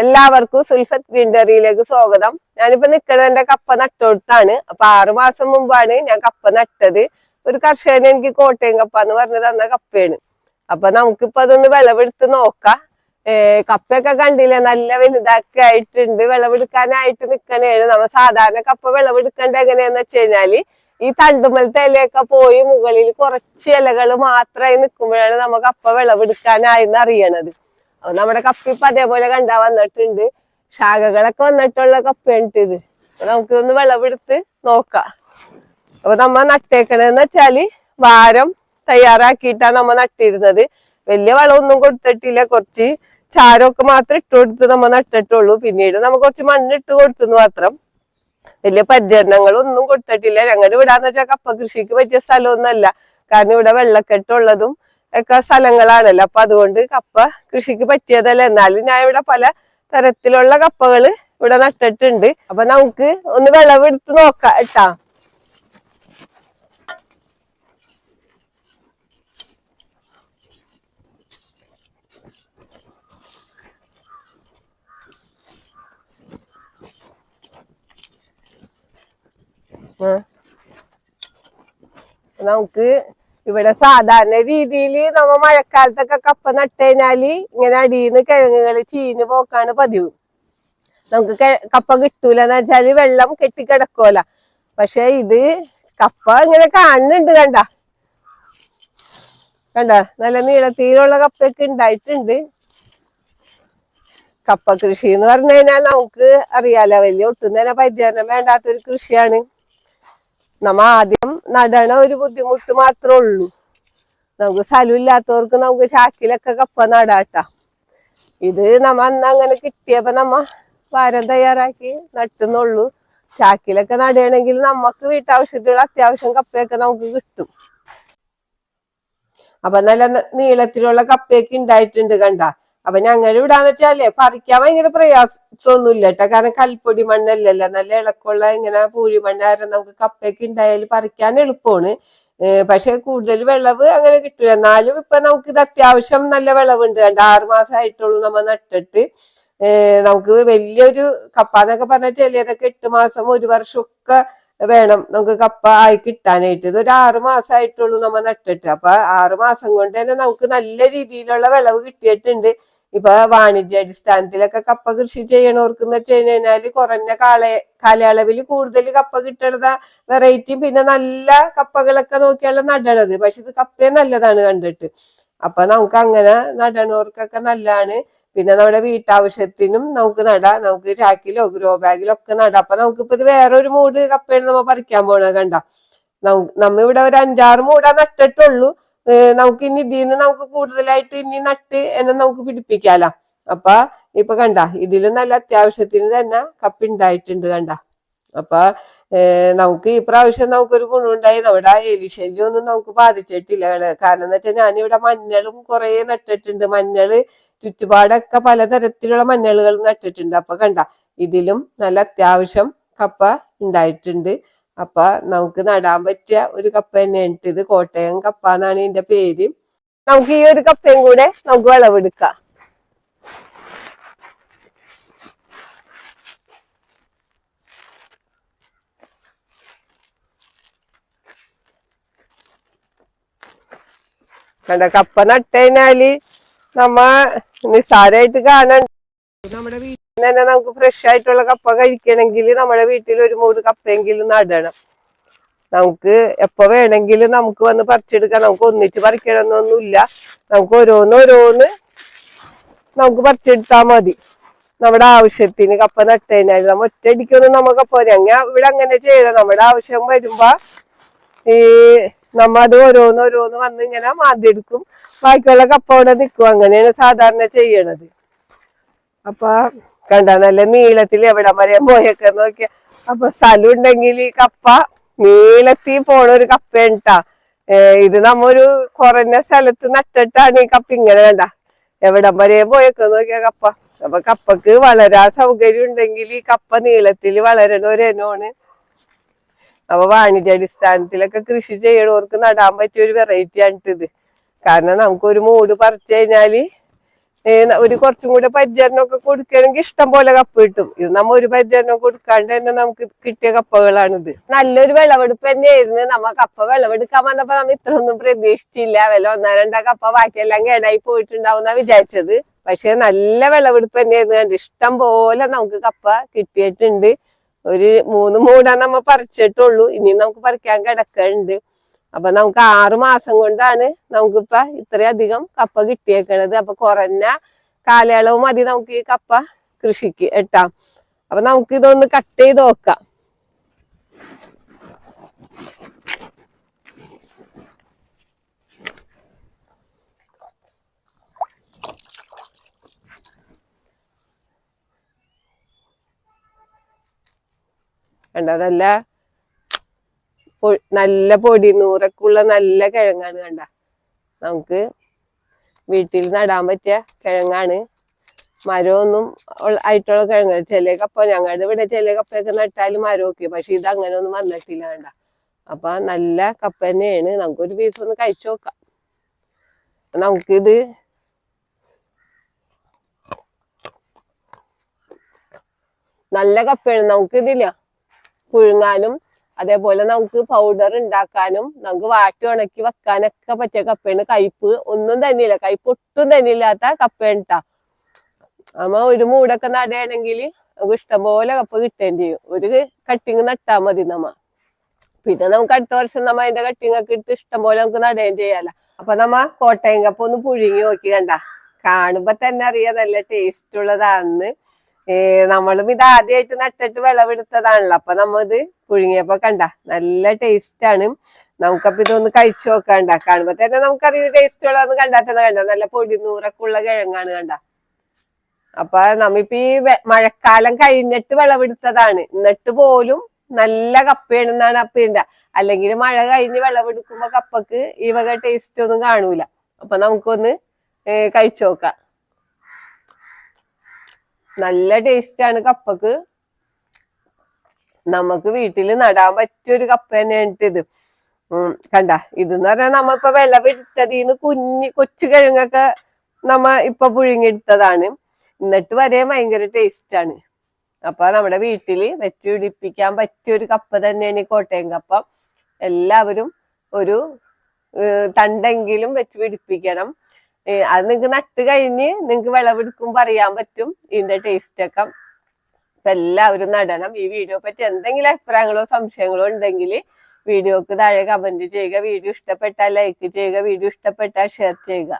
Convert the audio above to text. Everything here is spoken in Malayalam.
എല്ലാവർക്കും സുൽഫത്ത് ഗ്രീൻഡറിയിലേക്ക് സ്വാഗതം. ഞാനിപ്പോ നിൽക്കുന്നത് എന്റെ കപ്പ നട്ടോടത്താണ്. അപ്പൊ ആറുമാസം മുമ്പാണ് ഞാൻ കപ്പ നട്ടത്. ഒരു കർഷകന് എനിക്ക് കോട്ടയം കപ്പ എന്ന് പറഞ്ഞു തന്ന കപ്പയാണ്. അപ്പൊ നമുക്കിപ്പോ അതൊന്ന് വിളവെടുത്ത് നോക്കാം. കപ്പയൊക്കെ കണ്ടില്ലേ? നല്ല വലുതാക്കി ആയിട്ടുണ്ട്. വിളവെടുക്കാനായിട്ട് നിക്കണേണ്. നമ്മ സാധാരണ കപ്പ വിളവെടുക്കേണ്ട എങ്ങനെയാന്ന് വെച്ച് കഴിഞ്ഞാൽ ഈ തണ്ടുമലത്തെ ഇലയൊക്കെ പോയി മുകളിൽ കുറച്ച് ഇലകൾ മാത്രമായി നിൽക്കുമ്പോഴാണ് നമുക്ക് കപ്പ വിളവെടുക്കാനായിന്ന് അറിയണത്. അപ്പൊ നമ്മുടെ കപ്പി ഇപ്പൊ അതേപോലെ കണ്ടാ വന്നിട്ടുണ്ട്. ശാഖകളൊക്കെ വന്നിട്ടുള്ള കപ്പയാണ് ഇത് നമുക്ക് ഒന്ന് വിളവെടുത്ത് നോക്കാം. അപ്പൊ നമ്മ നട്ടേക്കണെന്ന് വെച്ചാൽ വാരം തയ്യാറാക്കിയിട്ടാണ് നമ്മ നട്ടിരുന്നത്. വലിയ വളമൊന്നും കൊടുത്തിട്ടില്ല. കുറച്ച് ചാരമൊക്കെ മാത്രം ഇട്ട് കൊടുത്ത് നമ്മ നട്ടിട്ടുള്ളൂ. പിന്നീട് നമ്മ കുറച്ച് മണ്ണ് ഇട്ട് കൊടുത്തു മാത്രം. വലിയ പരിചരണങ്ങളൊന്നും കൊടുത്തിട്ടില്ല. ഞങ്ങളുടെ ഇവിടാന്ന് വെച്ചാൽ കപ്പ കൃഷിക്ക് പറ്റിയ സ്ഥലമൊന്നുമല്ല. കാരണം ഇവിടെ വെള്ളക്കെട്ടുള്ളതും ഒക്കെ സ്ഥലങ്ങളാണല്ലോ. അപ്പൊ അതുകൊണ്ട് കപ്പ കൃഷിക്ക് പറ്റിയതല്ല? എന്നാലും ഞാൻ ഇവിടെ പല തരത്തിലുള്ള കപ്പകൾ ഇവിടെ നട്ടിട്ടുണ്ട്. അപ്പൊ നമുക്ക് ഒന്ന് വിളവെടുത്ത് നോക്കാം കേട്ടാ. നമുക്ക് ഇവിടെ സാധാരണ രീതിയിൽ നമ്മ മഴക്കാലത്തൊക്കെ കപ്പ നട്ട് കഴിഞ്ഞാൽ ഇങ്ങനെ അടിയിന്ന് കിഴങ്ങുകൾ ചീഞ്ഞു പോക്കാണ് പതിവ്. നമുക്ക് കപ്പ കിട്ടൂല എന്ന് വെച്ചാൽ വെള്ളം കെട്ടിക്കിടക്കൂല പക്ഷെ ഇത് കപ്പ ഇങ്ങനെ കാണുന്നുണ്ട് കണ്ട. കണ്ട? നല്ല നീളത്തിലുള്ള കപ്പയൊക്കെ ഉണ്ടായിട്ടുണ്ട്. കപ്പ കൃഷി എന്ന് പറഞ്ഞു കഴിഞ്ഞാൽ നമുക്ക് അറിയാലോ വലിയ ഒട്ടും തന്നെ പരിചരണം വേണ്ടാത്തൊരു കൃഷിയാണ്. നമ്മ ആദ്യം നടണ ഒരു ബുദ്ധിമുട്ട് മാത്രമേ ഉള്ളൂ. നമുക്ക് സ്ഥലമില്ലാത്തവർക്ക് നമുക്ക് ചാക്കിലൊക്കെ കപ്പ നടാട്ടാ. ഇത് നമ്മ അന്ന് അങ്ങനെ കിട്ടിയപ്പോ നമ്മ വാരം തയ്യാറാക്കി നട്ടുന്നുള്ളൂ. ചാക്കിലൊക്കെ നടുകയാണെങ്കിൽ നമുക്ക് വീട്ടാവശ്യത്തിനുള്ള അത്യാവശ്യം കപ്പയൊക്കെ നമുക്ക് കിട്ടും. അപ്പൊ നല്ല നീളത്തിലുള്ള കപ്പയൊക്കെ ഉണ്ടായിട്ടുണ്ട് കണ്ട. അപ്പൊ ഞങ്ങൾ ഇവിടാന്ന് വെച്ചാലേ പറിക്കാൻ ഭയങ്കര പ്രയാസമൊന്നുമില്ല കേട്ടോ കാരണം കൽപ്പൊടി മണ്ണല്ലല്ലോ. നല്ല ഇളക്കമുള്ള ഇങ്ങനെ പൂഴി മണ്ണായിരുന്നു നമുക്ക് കപ്പയൊക്കെ ഉണ്ടായാൽ പറിക്കാൻ എളുപ്പമാണ്. പക്ഷെ കൂടുതൽ വിളവ് അങ്ങനെ കിട്ടില്ല എന്നാലും ഇപ്പൊ നമുക്ക് ഇത് അത്യാവശ്യം നല്ല വിളവുണ്ട്. കണ്ട ആറ് മാസമായിട്ടുള്ളൂ നമ്മ നട്ടിട്ട്. നമുക്ക് വലിയൊരു കപ്പ എന്നൊക്കെ പറഞ്ഞാൽ ചിലതൊക്കെ എട്ട് മാസം ഒരു വർഷമൊക്കെ വേണം നമുക്ക് കപ്പ ആയി കിട്ടാനായിട്ട്. ഇത് ഒരു ആറു മാസമായിട്ടുള്ളൂ നമ്മൾ നട്ടിട്ട്. അപ്പൊ ആറു മാസം കൊണ്ട് തന്നെ നമുക്ക് നല്ല രീതിയിലുള്ള വിളവ് കിട്ടിയിട്ടുണ്ട്. ഇപ്പൊ വാണിജ്യാടിസ്ഥാനത്തിലൊക്കെ കപ്പ കൃഷി ചെയ്യണവർക്ക് എന്ന് വെച്ച് കഴിഞ്ഞാൽ കുറഞ്ഞ കാല കാലയളവിൽ കൂടുതൽ കപ്പ കിട്ടണത വെറൈറ്റിയും പിന്നെ നല്ല കപ്പകളൊക്കെ നോക്കിയാണ് നടണത് പക്ഷെ ഇത് കപ്പയെ നല്ലതാണ് കണ്ടിട്ട്. അപ്പൊ നമുക്ക് അങ്ങനെ നടണവർക്കൊക്കെ നല്ലതാണ് പിന്നെ നമ്മുടെ വീട്ടാവശ്യത്തിനും നമുക്ക് നടാം. നമുക്ക് ചാക്കിലോ ഗ്രോ ബാഗിലോ ഒക്കെ നടാം. അപ്പൊ നമുക്കിപ്പോ ഇത് വേറൊരു മൂട് കപ്പയാണ് നമ്മ പറിക്കാൻ പോണത് കണ്ട? നമ്മ ഇവിടെ ഒരു അഞ്ചാറ് മൂടാ നട്ടിട്ടുള്ളൂ. നമുക്ക് ഇനി ഇതിൽ നിന്ന് നമുക്ക് കൂടുതലായിട്ട് ഇനി നട്ട് എന്നെ നമുക്ക് പിടിപ്പിക്കാലോ. അപ്പൊ ഇപ്പൊ കണ്ട ഇതിലും നല്ല അത്യാവശ്യത്തിന് തന്നെ കപ്പ ഉണ്ടായിട്ടുണ്ട് കണ്ട. അപ്പൊ നമുക്ക് ഈ പ്രാവശ്യം നമുക്കൊരു ഗുണമുണ്ടായി. നമ്മുടെ എലിശല്യം ഒന്നും നമുക്ക് ബാധിച്ചിട്ടില്ല കാരണം എന്ന് വെച്ചാൽ ഞാനിവിടെ മഞ്ഞളും കുറെ നട്ടിട്ടുണ്ട്. മഞ്ഞൾ ചുറ്റുപാടൊക്കെ പലതരത്തിലുള്ള മഞ്ഞളുകൾ നട്ടിട്ടുണ്ട്. അപ്പൊ കണ്ട ഇതിലും നല്ല അത്യാവശ്യം കപ്പ ഉണ്ടായിട്ടുണ്ട് അപ്പൊ നമുക്ക് നടാൻ പറ്റിയ ഒരു കപ്പ തന്നെയാണ് ഇത് കോട്ടയം കപ്പ എന്നാണ് ഇതിന്റെ പേര്. നമുക്ക് ഈ ഒരു കപ്പയും കൂടെ നമുക്ക് വിളവെടുക്കാം. കപ്പ നട്ടതിനാല് നമ്മ നിസ്സാരമായിട്ട് കാണണ്ട നമ്മുടെ വീട്ടിൽ തന്നെ നമുക്ക് ഫ്രഷ് ആയിട്ടുള്ള കപ്പ കഴിക്കണമെങ്കിൽ നമ്മുടെ വീട്ടിൽ ഒരു മൂട് കപ്പയെങ്കിലും നടണം. നമുക്ക് എപ്പോ വേണമെങ്കിലും നമുക്ക് വന്ന് പറിച്ചെടുക്കാം. നമുക്ക് ഒന്നിച്ച് പറിക്കണമെന്നൊന്നുമില്ല. നമുക്ക് ഓരോന്ന് ഓരോന്ന് നമുക്ക് പറിച്ചെടുത്താൽ മതി. നമ്മുടെ ആവശ്യത്തിന് കപ്പ നട്ട് കഴിഞ്ഞാൽ നമ്മ ഒറ്റയടിക്കൊന്നും നമുക്ക് പോരാ ഞാൻ ഇവിടെ അങ്ങനെ ചെയ്യണം. നമ്മുടെ ആവശ്യം വരുമ്പോ ഈ നമ്മ അത് ഓരോന്ന് ഓരോന്ന് വന്ന് ഇങ്ങനെ മാന്തിയെടുക്കും ബാക്കിയുള്ള കപ്പ അവിടെ നിൽക്കും. അങ്ങനെയാണ് സാധാരണ ചെയ്യണത്. അപ്പൊ കണ്ട നല്ല നീളത്തിൽ എവിടെ വരെ പോയൊക്കെ നോക്കിയ. അപ്പൊ സ്ഥലം ഉണ്ടെങ്കിൽ ഈ കപ്പ നീളത്തിൽ പോണ ഒരു കപ്പ ഉണ്ടാ ഇത് നമ്മൊരു കുറഞ്ഞ സ്ഥലത്ത് നട്ടിട്ടാണ് ഈ കപ്പ ഇങ്ങനെ കണ്ട. എവിടം വരെ പോയൊക്കെ നോക്കിയ കപ്പ. അപ്പൊ കപ്പക്ക് വളരാൻ സൗകര്യം ഉണ്ടെങ്കിൽ ഈ കപ്പ നീളത്തിൽ വളരണ ഒരു ഇനമാണ്. അപ്പൊ വാണിജ്യാടിസ്ഥാനത്തിലൊക്കെ കൃഷി ചെയ്യണവർക്ക് നടാൻ പറ്റിയ ഒരു വെറൈറ്റി ആണ് ഇത് കാരണം നമുക്കൊരു മൂട് പറിച്ചു കഴിഞ്ഞാൽ ഒരു കുറച്ചും കൂടെ പരിചരണം ഒക്കെ കൊടുക്കുകയാണെങ്കിൽ ഇഷ്ടം പോലെ കപ്പ കിട്ടും. ഇത് നമ്മ ഒരു പരിചരണം കൊടുക്കാണ്ട് തന്നെ നമുക്ക് കിട്ടിയ കപ്പകളാണിത് നല്ലൊരു വിളവെടുപ്പ് തന്നെയായിരുന്നു. നമ്മ കപ്പ വിളവെടുക്കാൻ വന്നപ്പോ നമ്മ ഇത്രയൊന്നും പ്രതീക്ഷിച്ചില്ല. വില ഒന്നാ രണ്ടാ കപ്പ ബാക്കിയെല്ലാം കേടായി പോയിട്ടുണ്ടാവുന്ന വിചാരിച്ചത്. പക്ഷെ നല്ല വിളവെടുപ്പ് തന്നെയായിരുന്നു കണ്ട് ഇഷ്ടം പോലെ നമുക്ക് കപ്പ കിട്ടിയിട്ടുണ്ട്. ഒരു മൂന്ന് മൂടാ നമ്മ പറിച്ചിട്ടുള്ളൂ. ഇനി നമുക്ക് പറിക്കാൻ കിടക്കുന്നുണ്ട് അപ്പൊ നമുക്ക് ആറ് മാസം കൊണ്ടാണ് നമുക്കിപ്പ ഇത്രയധികം കപ്പ കിട്ടിയേക്കണത്. അപ്പൊ കുറഞ്ഞ കാലയളവ് മതി നമുക്ക് ഈ കപ്പ കൃഷിക്ക് എട്ടാം അപ്പൊ നമുക്ക് ഇതൊന്ന് കട്ട് ചെയ്ത് നോക്കാം. കണ്ടോ? നല്ല പൊടി നൂറൊക്കെയുള്ള നല്ല കിഴങ്ങാണ് കണ്ട. നമുക്ക് വീട്ടിൽ നടാൻ പറ്റിയ കിഴങ്ങാണ്. മരമൊന്നും ആയിട്ടുള്ള കിഴങ്ങ്. ചില കപ്പ ഞങ്ങളുടെ ഇവിടെ ചില കപ്പയൊക്കെ നട്ടാലും മരമൊക്കെ പക്ഷെ ഇത് അങ്ങനെ ഒന്നും വന്നിട്ടില്ല കണ്ട. അപ്പൊ നല്ല കപ്പ തന്നെയാണ്. നമുക്കൊരു പീസ് ഒന്ന് കഴിച്ചു നോക്കാം. നമുക്കിത് നല്ല കപ്പയാണ്. നമുക്കിതില്ല. പുഴുങ്ങാനും അതേപോലെ നമുക്ക് പൗഡർ ഉണ്ടാക്കാനും നമുക്ക് വാട്ടി ഉണക്കി വെക്കാനൊക്കെ പറ്റിയ കപ്പയാണ് കയ്പ് ഒന്നും തന്നെയില്ല. കയ്പ് ഒട്ടും തന്നെ ഇല്ലാത്ത കപ്പയാണ് അമ്മ ഒരു മൂടൊക്കെ നടുകയാണെങ്കിൽ നമുക്ക് ഇഷ്ടംപോലെ കപ്പ കിട്ടുകയും ചെയ്യും ഒരു കട്ടിങ് നട്ടാ മതി നമ്മ. പിന്നെ നമുക്ക് അടുത്ത വർഷം നമ്മ അതിന്റെ കട്ടിങ് ഒക്കെ എടുത്ത് ഇഷ്ടംപോലെ നമുക്ക് നടുകയും ചെയ്യാലോ അപ്പൊ നമ്മ കോട്ടയം കപ്പ ഒന്ന് പുഴുങ്ങി നോക്കി കണ്ട. കാണുമ്പോ തന്നെ അറിയാം നല്ല ടേസ്റ്റ് ഉള്ളതാണെന്ന്. നമ്മളും ഇത് ആദ്യമായിട്ട് നട്ടിട്ട് വിളവെടുത്തതാണല്ലോ. അപ്പൊ നമ്മ ഇത് പുഴുങ്ങിയപ്പോ കണ്ട നല്ല ടേസ്റ്റ് ആണ്. നമുക്കപ്പൊ ഇതൊന്ന് കഴിച്ചു നോക്കണ്ട. കാണുമ്പോ തന്നെ നമുക്കറിയാം ടേസ്റ്റ് ഉള്ളതെന്ന് കണ്ടാൽ തന്നെ കണ്ട. നല്ല പൊടി നൂറൊക്കെ ഉള്ള കിഴങ്ങാണ് കണ്ട. അപ്പൊ നമ്മിപ്പോ ഈ മഴക്കാലം കഴിഞ്ഞിട്ട് വിളവെടുത്തതാണ്. എന്നിട്ട് പോലും നല്ല കപ്പയാണെന്നാണ് അപ്പിന്റെ അല്ലെങ്കിൽ മഴ കഴിഞ്ഞ് വിളവെടുക്കുമ്പോ കപ്പക്ക് ഈ വക ടേസ്റ്റ് ഒന്നും കാണൂല. അപ്പൊ നമുക്കൊന്ന് കഴിച്ചു നോക്കാം. നല്ല ടേസ്റ്റ് ആണ് കപ്പക്ക്. നമുക്ക് വീട്ടിൽ നടാൻ പറ്റിയൊരു കപ്പ തന്നെയാണ് ഇത്. കണ്ട? ഇതെന്ന് പറഞ്ഞാൽ നമ്മളിപ്പോ വെള്ളം ഇട്ടതിന്ന് കുഞ്ഞ് കൊച്ചു കിഴങ്ങൊക്കെ നമ്മ ഇപ്പൊ പുഴുങ്ങിയെടുത്തതാണ്. എന്നിട്ട് വരെ ഭയങ്കര ടേസ്റ്റ് ആണ്. അപ്പൊ നമ്മുടെ വീട്ടിൽ വെച്ച് പിടിപ്പിക്കാൻ പറ്റിയ ഒരു കപ്പ തന്നെയാണ് ഈ കോട്ടയം കപ്പ. എല്ലാവരും ഒരു തണ്ടെങ്കിലും വെച്ച് പിടിപ്പിക്കണം. അത് നിങ്ങക്ക് നട്ട് കഴിഞ്ഞ് നിങ്ങക്ക് വിളവെടുക്കുമ്പോ അറിയാൻ പറ്റും ഇതിന്റെ ടേസ്റ്റ് ഒക്കെ. അപ്പൊ എല്ലാവരും നടണം. ഈ വീഡിയോ പറ്റി എന്തെങ്കിലും അഭിപ്രായങ്ങളോ സംശയങ്ങളോ ഉണ്ടെങ്കിൽ വീഡിയോക്ക് താഴെ കമന്റ് ചെയ്യുക. വീഡിയോ ഇഷ്ടപ്പെട്ടാൽ ലൈക്ക് ചെയ്യുക. വീഡിയോ ഇഷ്ടപ്പെട്ടാൽ ഷെയർ ചെയ്യുക.